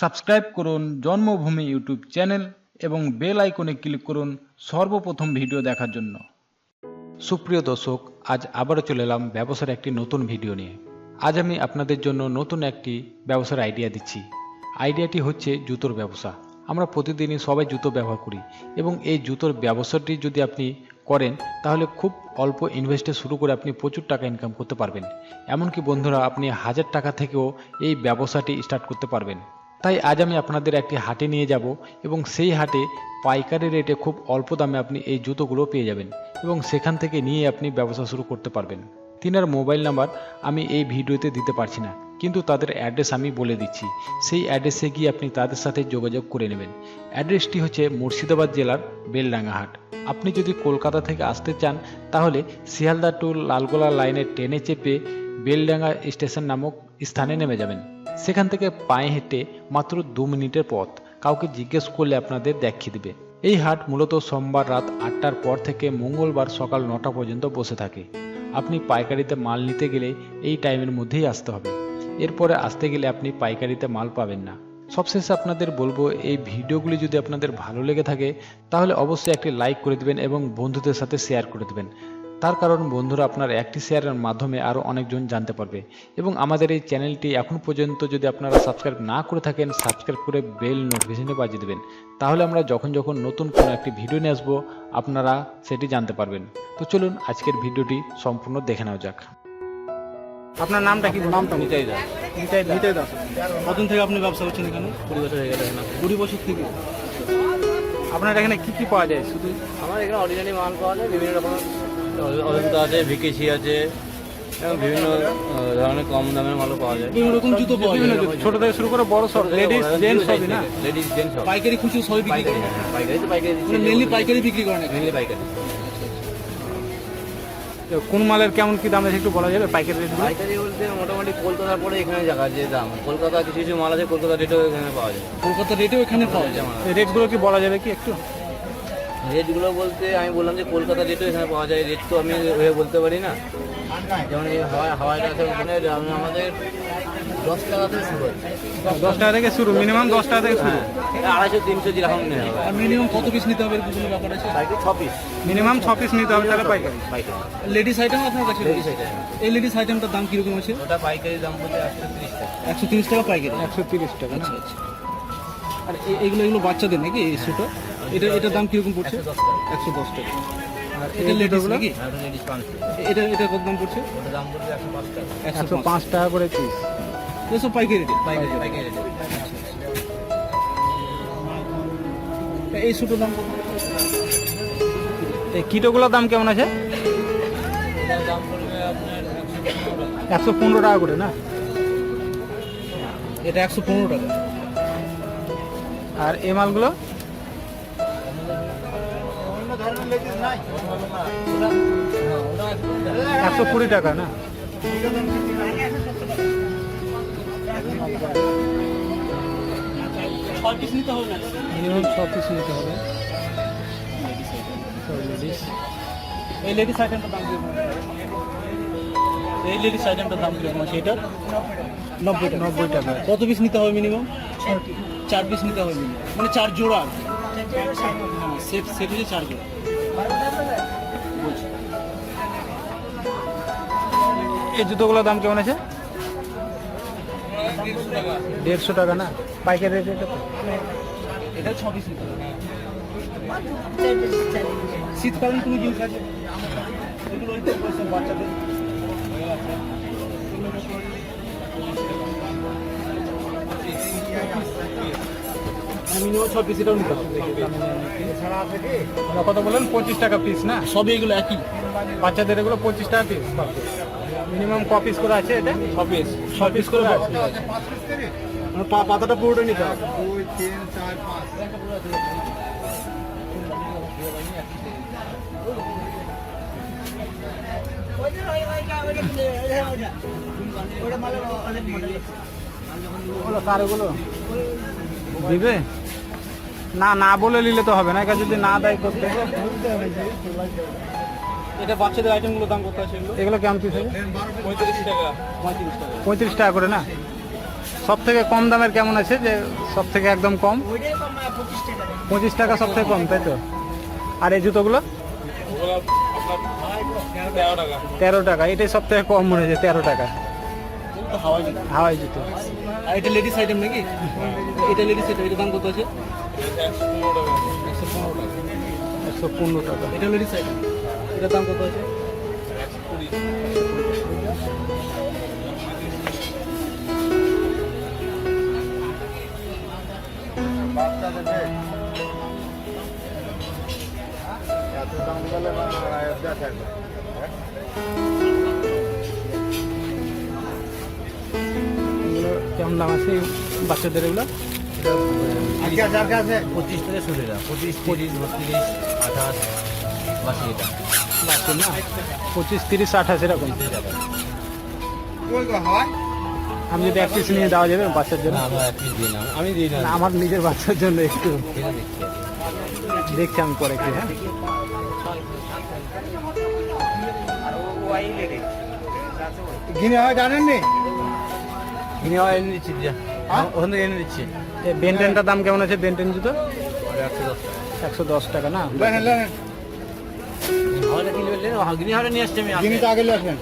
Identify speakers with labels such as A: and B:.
A: Subscribe করুন Janmabhumi YouTube channel এবং bell আইকনে ক্লিক করুন সর্বপ্রথম ভিডিও দেখার জন্য। সুপ্রিয় দর্শক, আজ আবারও চলে এলাম ব্যবসার একটি নতুন ভিডিও নিয়ে। আজ আমি আপনাদের জন্য নতুন একটি ব্যবসার আইডিয়া দিচ্ছি। আইডিয়াটি হচ্ছে জুতোর ব্যবসা। আমরা প্রতিদিনই সবাই জুতো ব্যবহার করি এবং এই জুতোর ব্যবসাটি যদি আপনি করেন, তাহলে খুব অল্প ইনভেস্টে শুরু করে আপনি প্রচুর টাকা ইনকাম করতে পারবেন। এমনকি বন্ধুরা, আপনি হাজার টাকা থেকেও এই ব্যবসাটি স্টার্ট করতে পারবেন। তাই আজ আমি আপনাদের একটি হাটে নিয়ে যাব এবং সেই হাটে পাইকারি রেটে খুব অল্প দামে আপনি এই জুতোগুলো পেয়ে যাবেন এবং সেখান থেকে নিয়ে আপনি ব্যবসা শুরু করতে পারবেন। তিনার মোবাইল নাম্বার আমি এই ভিডিওতে দিতে পারছি না, কিন্তু তাদের অ্যাড্রেস আমি বলে দিচ্ছি। সেই অ্যাড্রেসে গিয়ে আপনি তাদের সাথে যোগাযোগ করে নেবেন। অ্যাড্রেসটি হচ্ছে মুর্শিদাবাদ জেলার বেলডাঙ্গাহাট আপনি যদি কলকাতা থেকে আসতে চান, তাহলে শিয়ালদা টু লালগোলা লাইনের ট্রেনে চেপে বেলডাঙ্গা স্টেশন নামক স্থানে নেমে যাবেন। সেখান থেকে পায়ে হেঁটে মাত্র দু মিনিটের পথ কাউকে জিজ্ঞেস করলে আপনাদের দেখিয়ে দেবে। এই হাট মূলত সোমবার রাত আটটার পর থেকে মঙ্গলবার সকাল নটা পর্যন্ত বসে থাকে। আপনি পাইকারিতে মাল নিতে গেলে এই টাইমের মধ্যেই আসতে হবে। এরপরে আসতে গেলে আপনি পাইকারিতে মাল পাবেন না। সবশেষে আপনাদের বলব, এই ভিডিওগুলি যদি আপনাদের ভালো লেগে থাকে, তাহলে অবশ্যই একটি লাইক করে দেবেন এবং বন্ধুদের সাথে শেয়ার করে দেবেন। তার কারণ বন্ধুরা আপনার একটি শেয়ারের মাধ্যমে আরও অনেকজন জানতে পারবে। এবং আমাদের এই চ্যানেলটি এখন পর্যন্ত যদি আপনারা সাবস্ক্রাইব না করে থাকেন সাবস্ক্রাইব করে বেল নোটিফিকেশনে বাজিয়ে দেবেন। তাহলে আমরা যখন যখন নতুন কোনো একটি ভিডিও নিয়ে আসব আপনারা সেটি জানতে পারবেন। তো চলুন আজকের ভিডিওটি সম্পূর্ণ দেখে নেওয়া যাক।
B: আপনার নামটা কি
C: নামটা নিতাই দাস।
B: নিতাই দাস।
C: নিতাই দাস।
B: কতদিন থেকে আপনি ব্যবসা করছেন এখানে?
C: কুড়ি বছর হয়ে গেল এখানে।
B: কুড়ি বছর থেকে? আপনার এখানে কি কি পাওয়া যায়? শুধু
C: আমার এখানে অরিজিনালি মাল পাওয়া যায় বিভিন্ন রকম অজন্তা আছে ভিকেসি আছে এবং বিভিন্ন ধরনের কম দামের মালও পাওয়া যায়।
B: বিভিন্ন রকম জুতো পাওয়া যায়। ছোট থেকে শুরু করে বড় সব লেডিস জেন্টস সবই না?
C: লেডিস জেন্টস সব।
B: পাইকারি খুচরো সবই বিক্রি
C: পাইকারি পাইকারি তো পাইকারি
B: মানে মেনলি পাইকারি বিক্রি করে এখানে।
C: মেনলি পাইকারি।
B: তো কোন মালের কেমন কি দাম আছে একটু বলা যাবে পাইকারি রেট
C: পাইকারি বলতে মোটামুটি কলকাতার পরে এখানে জায়গা যে দাম। কলকাতা কিছু কিছু মাল আছে কলকাতা রেটেও এখানে পাওয়া যায়।
B: কলকাতা রেটেও এখানে পাওয়া যায়। রেটগুলো কি বলা যাবে কি একটু?
C: রেটগুলো বলতে আমি বললাম যে কলকাতা রেটও এখানে পাওয়া যায়। রেট তো আমি ওইভাবে বলতে পারি না। যেমন এই হাওয়াই হাওয়াইটা আছে ওখানে আমাদের দশ টাকা থেকে শুরু
B: দশ টাকা থেকে শুরু মিনিমাম দশ টাকা থেকে শুরু।
C: হ্যাঁ আড়াইশো তিনশো যেরকম নেওয়া হবে
B: আর মিনিমাম কত পিস নিতে হবে এরকম ব্যাপার আছে?
C: ছ পিস
B: মিনিমাম ছ পিস নিতে হবে তাহলে পাইকারি।
C: পাইকারি।
B: লেডিস আইটেম আপনার কাছে?
C: লেডিস আইটেম
B: এই লেডিস আইটেমটার দাম কীরকম আছে?
C: ওটা পাইকারি দাম বলতে একশো তিরিশ টাকা।
B: একশো তিরিশ টাকা পাইকারি? একশো তিরিশ টাকা আচ্ছা আচ্ছা। আর এগুলো এগুলো বাচ্চাদের নাকি এই সুটো এটা এটার দাম কীরকম পড়ছে?
C: একশো দশ টাকা।
B: টাকা। আর এটা লেডিস নাকি?
C: পাঁচশো
B: এটা এটা কত দাম পড়ছে?
C: ওটা দাম বলতে একশো পাঁচ টাকা।
B: একশো পাঁচ টাকা করে পিস এসব পাইকারি রেট
C: পাইকারি পাইকারি রেটে
B: এই সুটোর দাম কত? এই কিটোগুলোর দাম কেমন আছে?
C: দাম পড়বে আপনার
B: একশো পনেরো টাকা করে না? এটা একশো পনেরো টাকা। আর এই মালগুলো? একশো কুড়ি টাকা না? মিনিমাম ছ পিস নিতে হবে। এই লেডিস দাম এই লেডিস আইটেমটার দাম কীরকম আছে এটার নব্বই টাকা। নব্বই টাকা। কত পিস নিতে হবে মিনিমাম চার পিস নিতে হবে। মানে চার জোড়া। আর কি। হ্যাঁ, সেট সেট হচ্ছে চার জোড়া বলছি। এই জুতোগুলোর দাম কেমন আছে? দেড়শো টাকা না? পাইকারি রেট এটা এটা ছ পিস শীতকালীন কোনো জিনিস আছে? এগুলো বাচ্চাদের। মিনিমাম ছ পিস এটাও নিতে হবে। কত বললেন? পঁচিশ টাকা পিস না? সবই এগুলো একই। বাচ্চাদের এগুলো পঁচিশ টাকা পিস মিনিমাম ক পিস করে আছে এটা? ছ পিস ছ পিস করে আছে। মানে পাতাটা পুরোটা নিতে হবে। ওগুলো কার ওগুলো দিবে? না না বলে নিলে তো হবে না একা যদি না দেয় করতে। এটা বাচ্চাদের আইটেমগুলো দাম কত আছে এগুলো? এগুলো কেমন পিস আছে পঁয়ত্রিশ টাকা পঁয়ত্রিশ টাকা। পঁয়ত্রিশ টাকা করে না?
D: সব থেকে কম দামের কেমন আছে যে সব থেকে একদম কম? পঁচিশ টাকা সব থেকে কম তাই তো? আর এই জুতোগুলো? তেরো টাকা। এটাই সব থেকে কম মনে হচ্ছে তেরো টাকা।
B: হাওয়াই জুতো। আর এটা লেডিস আইটেম নাকি? এটা লেডিস আইটেম এটার দাম কত আছে? একশো পনেরো টাকা।
D: একশো পনেরো টাকা
B: এটা লেডিস আইটেম এটার দাম কত আছে?
D: এগুলো কেমন দাম আছে বাচ্চাদের এগুলো?
C: পঁচিশ থেকে শুরু এটা পঁচিশ তিরিশ বত্রিশ আঠাশ এটা
D: না? পঁচিশ তিরিশ আঠাশ এরকম। আমি যদি এক পিস নিয়ে দেওয়া যাবে বাচ্চার জন্য?
C: না এক পিস দিই আমি দিই না।
D: না, আমার নিজের বাচ্চার জন্য একটু।
C: দেখছি।
D: আমি পরে কি হ্যাঁ?
B: ঘিনে হয় জানেননি?
C: কিনে হয় এনে দিচ্ছি যা ওখান থেকে এনে দিচ্ছি।
D: বেনটেনটার দাম কেমন আছে? বেনটেন জুতো
C: একশো দশ টাকা।
D: না?
C: নিয়ে আসছি আমি
B: ঘিনি আগে আসবেন।